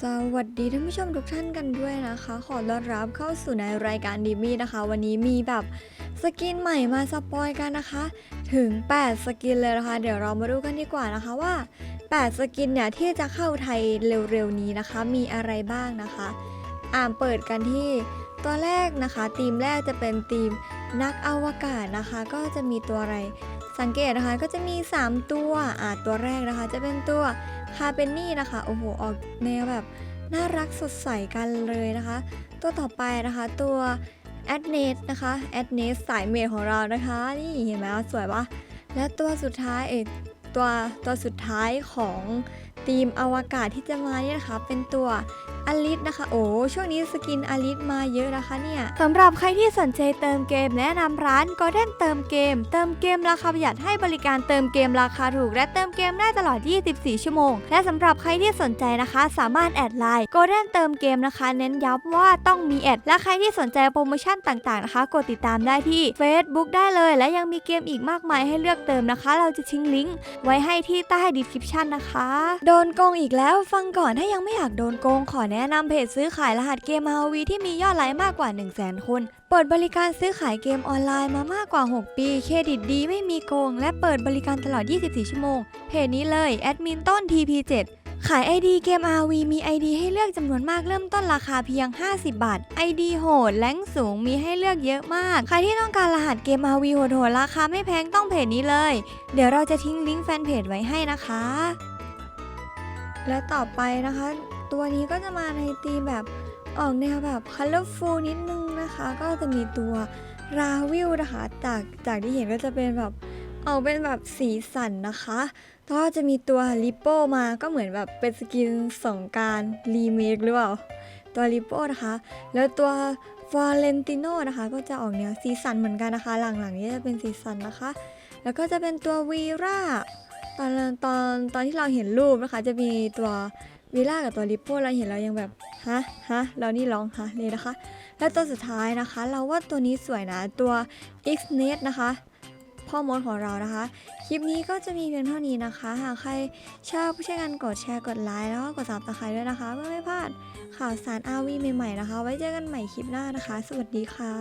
สวัสดีท่านผู้ชมทุกท่านกันด้วยนะคะ ขอต้อนรับเข้าสู่ในรายการดิมี่นะคะ วันนี้มีแบบสกินใหม่มาสปอยกันนะคะ ถึง 8 สกินเลยนะคะ เดี๋ยวเรามาดูกันดีกว่านะคะว่า 8 สกินเนี่ยที่จะเข้าไทยเร็วๆนี้นะคะ มีอะไรบ้างนะคะ อ่านเปิดกันที่ตัวแรกนะคะทีมแรกจะเป็นทีมนักอวกาศนะคะ ก็จะมีตัวอะไร สังเกตนะคะก็จะมี 3 ตัวอ่าตัวแรกนะคะ จะเป็นตัวคาเปนนี่นะคะโอ้โหออกแนวแบบน่ารักสดใสกันเลยนะคะ ตัวต่อไปนะคะตัวแอดเนสนะคะแอดเนสสายเมดของเรานะคะ นี่เห็นไหมว่าสวยปะและตัวสุดท้ายเอกตัวตัวสุดท้ายของทีมอวกาศที่จะมาเนี่ยนะคะ เป็นตัว อลิสนะคะ โอ้ช่วงนี้สกินอลิสมาเยอะนะคะเนี่ยสำหรับใครที่สนใจเติมเกมแนะนำร้าน Golden เติมเกม เติมเกมราคาประหยัดให้บริการเติมเกมราคาถูก และเติมเกมได้ตลอด 24 ชั่วโมง และสำหรับใครที่สนใจนะคะ สามารถแอดไลน์ Golden เติมเกมนะคะ เน้นย้ำว่าต้องมีแอด และใครที่สนใจโปรโมชั่นต่างๆนะคะกดติดตามได้ที่ Facebook ได้เลย และยังมีเกมอีกมากมายให้เลือกเติมนะคะ เราจะทิ้งลิงก์ไว้ให้ที่ใต้ description นะคะ โดนโกงอีกแล้วฟังก่อนถ้ายังไม่อยากโดนโกงขอแนะนำเพจซื้อขายรหัสเกม RV ที่มียอดไลค์มากกว่า 1 0 0 0 0 0 คน เปิดบริการซื้อขายเกมออนไลน์มามากกว่า 6 ปี เครดิตดีไม่มีโกง และเปิดบริการตลอด 24 ชั่วโมง เพจนี้เลยแอดมินต้น TP7 ขาย ID เกม RV มี ID ให้เลือกจำนวนมากเริ่มต้นราคาเพียง 50 บาท ID โหดแรงสูงมีให้เลือกเยอะมาก ใครที่ต้องการรหัสเกม RV โหดๆราคาไม่แพงต้องเพจนี้เลย เดี๋ยวเราจะทิ้งลิงก์แฟนเพจไว้ให้นะคะ และต่อไปนะคะ ตัวนี้ก็จะมาในธีมแบบออกแนวแบบ colorful นิดนึงนะคะ ก็จะมีตัวราวิลนะคะจากจากที่เห็นก็จะเป็นแบบออกเป็นแบบสีสันนะคะก็จะมีตัวลิปโป้มาก็เหมือนแบบเป็นสกินสงการรีเมคหรือเปล่า ตัวลิปโป้นะคะ แล้วตัวฟอเรนติโนนะคะ ก็จะออกแนวสีสันเหมือนกันนะคะ หลังๆนี้จะเป็นสีสันนะคะ แล้วก็จะเป็นตัววีราตอนตอนตอนที่เราเห็นรูปนะคะ จะมีตัว วีรากับตัวลิปโป้เราเห็นเรายังแบบฮะฮะเรานี่ร้องฮะเลยนะคะ แล้วตัวสุดท้ายนะคะ เราว่าตัวนี้สวยนะตัว x n e t นะคะ พ่อมดของเรานะคะ คลิปนี้ก็จะมีเพียงเท่านี้นะคะ หากใครชอบช่วยกันกดแชร์กดไลค์แล้วก็กดซับสไครต์ด้วยนะคะ เพื่อไม่พลาดข่าวสารอาวีใหม่ๆนะคะ ไว้เจอกันใหม่คลิปหน้านะคะ สวัสดีค่ะ